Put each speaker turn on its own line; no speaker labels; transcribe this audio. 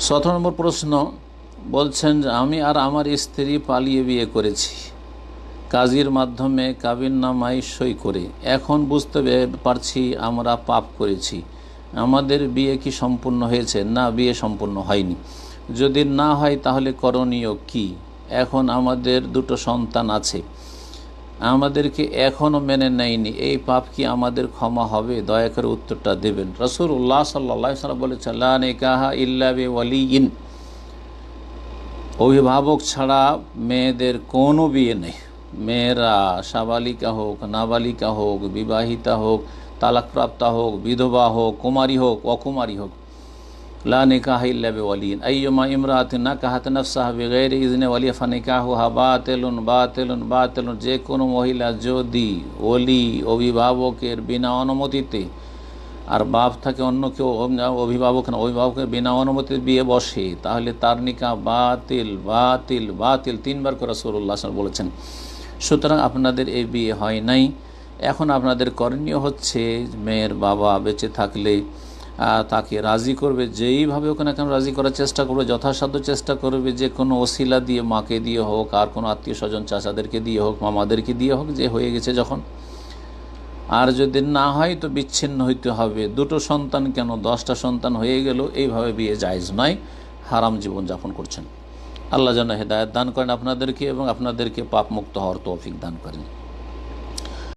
সতেরো নম্বর প্রশ্ন বলছেন যে, আমি আর আমার স্ত্রী পালিয়ে বিয়ে করেছি। কাজীর মাধ্যমে কাবিন নামাই সই করে। এখন বুঝতে পারছি আমরা পাপ করেছি। আমাদের বিয়ে কি সম্পূর্ণ হয়েছে? না, বিয়ে সম্পূর্ণ হয়নি। যদি না হয় তাহলে করণীয় কি? এখন আমাদের দুটো সন্তান আছে। আমাদেরকে এখনও মেনে নেয়নি। এই পাপ কি আমাদের ক্ষমা হবে? দয়া করে উত্তরটা দেবেন। রসুল উল্লাহ সাল্লা সাল্লাম বলেছেন, লা নিকাহা ইল্লা বে ওয়ালিইন অভিভাবক ছাড়া মেয়েদের কোনো বিয়ে নেই। মেয়েরা সাবালিকা হোক, নাবালিকা হোক, বিবাহিতা হোক, তালাকপ্রাপ্তা হোক, বিধবা হোক, কুমারী হোক, অকুমারী হোক লা নিকাহ ইল্লা বিওয়ালিন আইয়ুমা ইমরাতিন নাকাহাত নাফসাহা বিগাইরি ইজনে ওয়ালিয়া ফানিকাহুহা বাতিলুন বাতিলুন যে কোনো মহিলা যদি ওলি, অভিভাবকের বিনা অনুমতিতে আর বাপ থাকে অন্য কেউ, অভিভাবক না, অভিভাবকের বিনা অনুমতিতে বিয়ে বসে, তাহলে তার নিকা বাতিল বাতিল বাতিল তিনবার করে সরুল্লাহ বলেছেন। সুতরাং আপনাদের এই বিয়ে হয় নাই। এখন আপনাদের করণীয় হচ্ছে মেয়ের বাবা বেঁচে থাকলে তাকে রাজি করবে, যেইভাবে ওখানে কেন রাজি করার চেষ্টা করবে, যথাসাধ্য চেষ্টা করবে, যে কোনো ওসিলা দিয়ে, মাকে দিয়ে হোক, আর কোনো আত্মীয় স্বজন চাচাদেরকে দিয়ে হোক, মামাদেরকে দিয়ে হোক, যে হয়ে গেছে যখন। আর যদি না হয় তো বিচ্ছিন্ন হইতে হবে। দুটো সন্তান কেন? দশটা সন্তান হয়ে গেল, এইভাবে বিয়ে জায়জ নয়। হারাম জীবন যাপন করছেন। আল্লাহ যেন হেদায়ত দান করেন আপনাদেরকে এবং আপনাদেরকে পাপমুক্ত হওয়ার তৌফিক দান করেন।